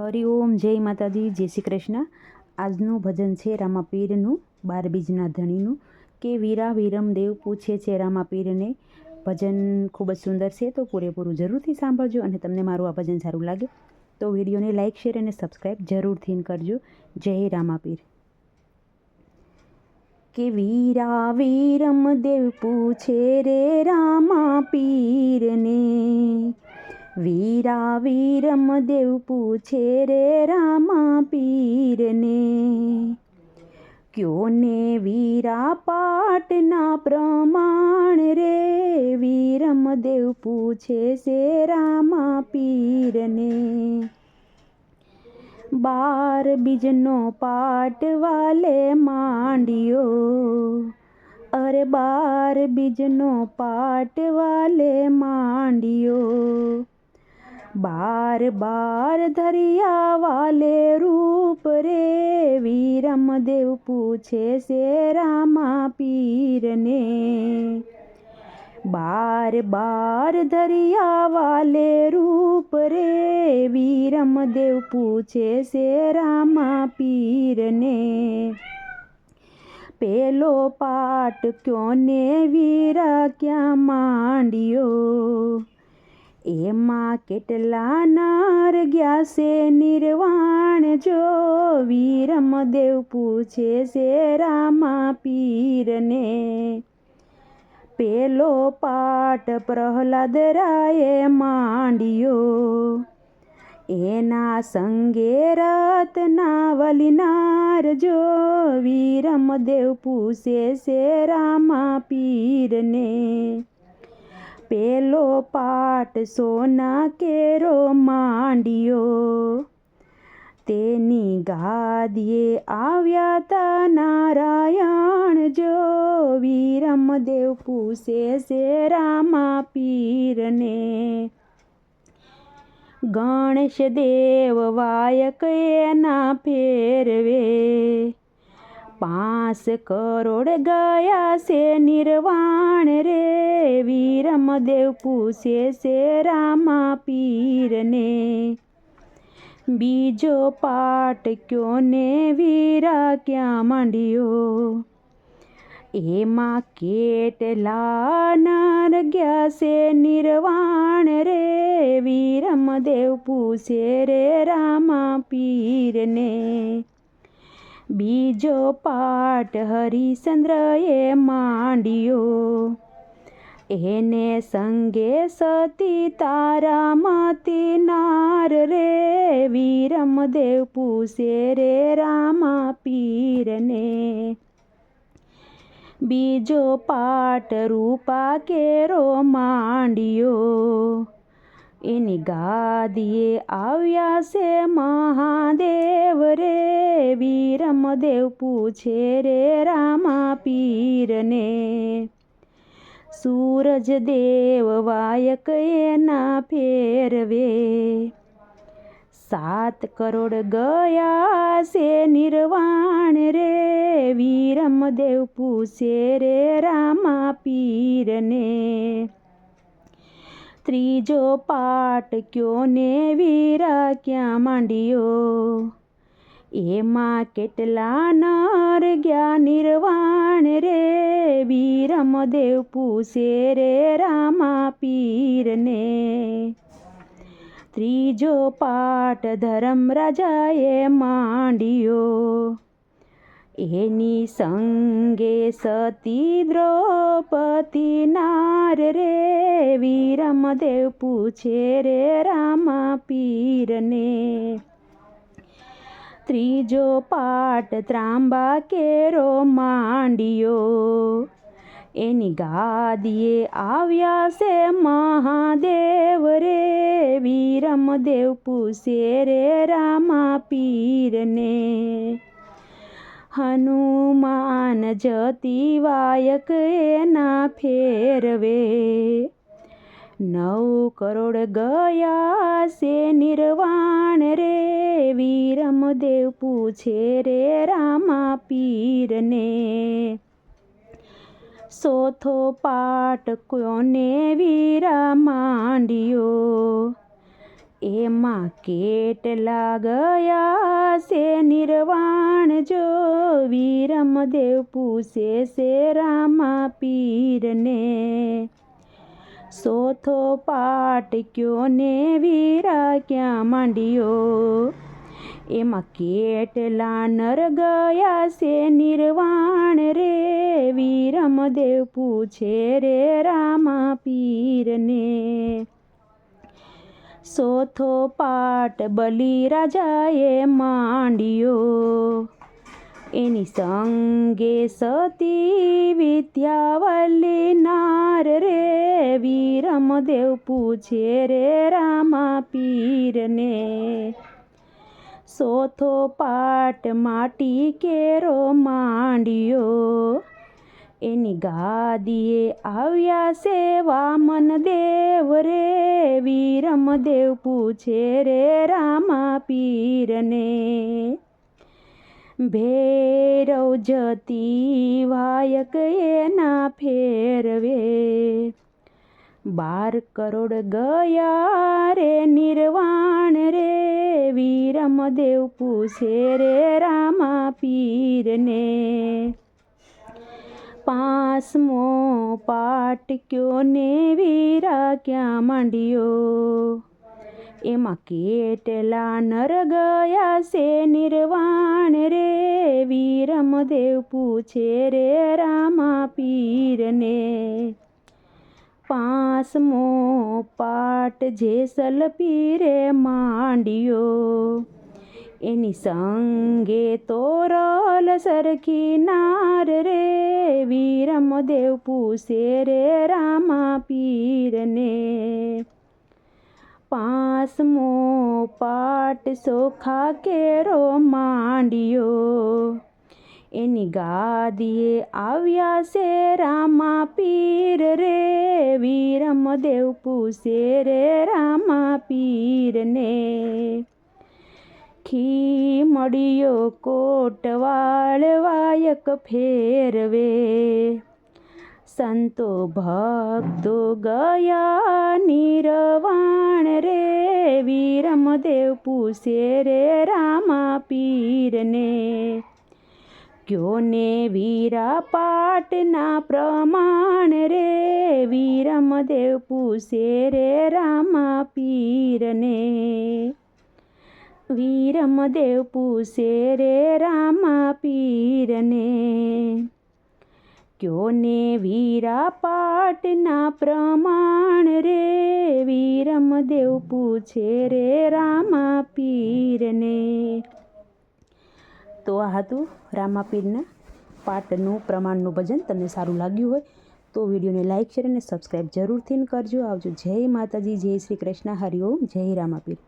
હરિઓમ જય માતાજી, જય શ્રી કૃષ્ણ. આજનું ભજન છે રામાપીરનું, બાર બીજના ધણીનું, કે વીરા વિરમ દેવ પૂછે છે રામાપીરને. ભજન ખૂબ જ સુંદર છે, તો પૂરેપૂરું જરૂરથી સાંભળજો અને તમને મારું આ ભજન સારું લાગે, તો વિડીયોને લાઇક શેર અને સબસ્ક્રાઈબ જરૂરથી કરજો. જય રામાપીર. કે વીરા વીરમ દેવ પૂછે રે રામા પીરને વીરા વિરમ દેવ પૂછે રે રામા પીરને. ક્યોને વીરા પાટના પ્રમાણ રે? વિરમ દેવ પૂછે છે રામા પીરને. બાર બીજનો પાટ વાલે માંડ્યો. અરે બાર બીજનો પાટ વાલે માંડ્યો. બાર બાર ધરિયા વાલે રૂપ રે. વિરમ દેવ પૂછે છે રામા પીરને. બાર બાર ધરિયા વાલે રૂપ રે. વિરમ દેવ પૂછે છે રામા પીરને. પેલો પાટ ક્યોને વીરા ક્યાં માંડ્યો? એમાં કેટલા નાર ગયા છે નિર્વાણ જો વીરમદેવ પૂછે છે રામા પીરને પેલો પાટ પ્રહલાદ રાયે માંડ્યો. એના સંગે રતના વલિનાર જો વીરમદેવ પૂછે છે રામા પીરને પેલો પાટ સોના કેરો માંડ્યો. તેની ગાદીએ આવ્યા તા નારાયણ જો વીરમદેવ પૂછે છે રામા પીરને. ગણેશ દેવ વાયક એના ફેરવે. પાંચ કરોડ ગયા છે નિર્વાણ રે. વિરમ દેવ પૂછે છે રામા પીરને. બીજો પાઠ ક્યો ને વીરા ક્યાં માંડ્યો? એમાં કેટલા નાર ગયા છે નિર્વાણ રે. વિરમ દેવ પૂછે રે રામા પીરને. બીજો પાઠ હરિશ્ચંદ્રએ માંડ્યો. એને સંગે સતી તારા મતી નાર રે, વીરમદેવ પૂછે રે રામા પીરને. બીજો પાઠ રૂપા કેરો માંડ્યો. એની ગાદીએ આવ્યા છે મહાદેવ રે, વીરમદેવ પૂછે રે રામા પીરને. સૂરજ દેવ વાયક એના ફેરવે. સાત કરોડ ગયા છે નિર્વાણ રે, વીરમદેવ પૂછે રે રામા પીરને. ત્રીજો પાઠ ક્યો ને વીરા ક્યાં માંડ્યો? એમાં કેટલા નર ગયા નિર્વાણ રે? વીરમદેવ પૂછે રે રામા પીરને ત્રીજો પાટ ધર્મ રાજાએ માંડ્યો. એની સંગે સતી દ્રૌપદી નાર રે, વિરમદેવ પૂછે રે રામા પીરને. ત્રીજો પાટ ત્રાંબા કેરો માંડ્યો. એની ગાદીએ આવ્યા છે મહાદેવ રે, વિરમદેવ પૂછે રે રામા પીરને. હનુમાન જતી વાયક એના ફેરવે નવ કરોડ ગયા છે નિર્વાણ રે વીરમદેવ પૂછે રે રામા પીરને સોથો પાટ કોને વીરા માંડ્યો એમાં કેટલા ગયા છે નિર્વાણ જો વીરમદેવ પૂછે છે રામા પીરને સોથો પાટ કયો ને વીરા ક્યાં માંડ્યો? એમાં કેટલા નર ગયા છે નિર્વાણ રે. વીરમદેવ પૂછે રે રામા સોથો પાટ બલી રાજાએ માંડ્યો. એની સંગે સતી વિદ્યાવલ્લી નાર રે, વીરમદેવ પૂછે રે રામા પીરને સોથો પાટ માટી કેરો માંડ્યો. એની ગાદીએ આવ્યા સેવા મન રે વીરમદેવ પૂછે રે રામા પીરને, ભેરવ જતી વાયક એના ફેરવે. બાર કરોડ ગયા રે નિર્વાણ રે, વીરમદેવ પૂછે રે રામા પીરને. પાંચમો પાટ કયો ને વીરા ક્યાં માંડ્યો? એમાં કેટલા નર ગયા છે નિર્વાણ રે? વીરમદેવ પૂછે રે રામા પીરને પાંચમો પાટ જેસલ પીરે માંડ્યો. એની સંગે તોરલ સરખી નાર રે વીરમદેવ પૂછે રે રામા પીરને. પાંચમો પાટ સોખા કેરો માંડ્યો, એની ગાદીએ આવ્યા છે રામા પીર રે વીરમદેવ પૂછે રે રામા પીરને. ખી મળ્યો કોટવાળ વાયક ફેરવે. સંતો ભક્તો ગયા નિરવાણ રે, વીરમદેવ પૂછે રે રામા પીરને ક્યો ને વીરા પાટના પ્રમાણ રે, વીરમદેવ પૂછે રે રામા પીરને વીરમદેવ પૂછે રે રામા પીરને ક્યોને વીરા પાટના પ્રમાણ રે વીરમદેવ પૂછે રે રામા પીરને તો આ હતું રામા પીરના પાટનું પ્રમાણનું ભજન. તમને સારું લાગ્યું હોય તો વિડીયોને લાઇક શેર અને સબસ્ક્રાઈબ જરૂરથી કરજો. આવજો. જય માતાજી, જય શ્રી કૃષ્ણ. હરિઓમ જય રામા પીર.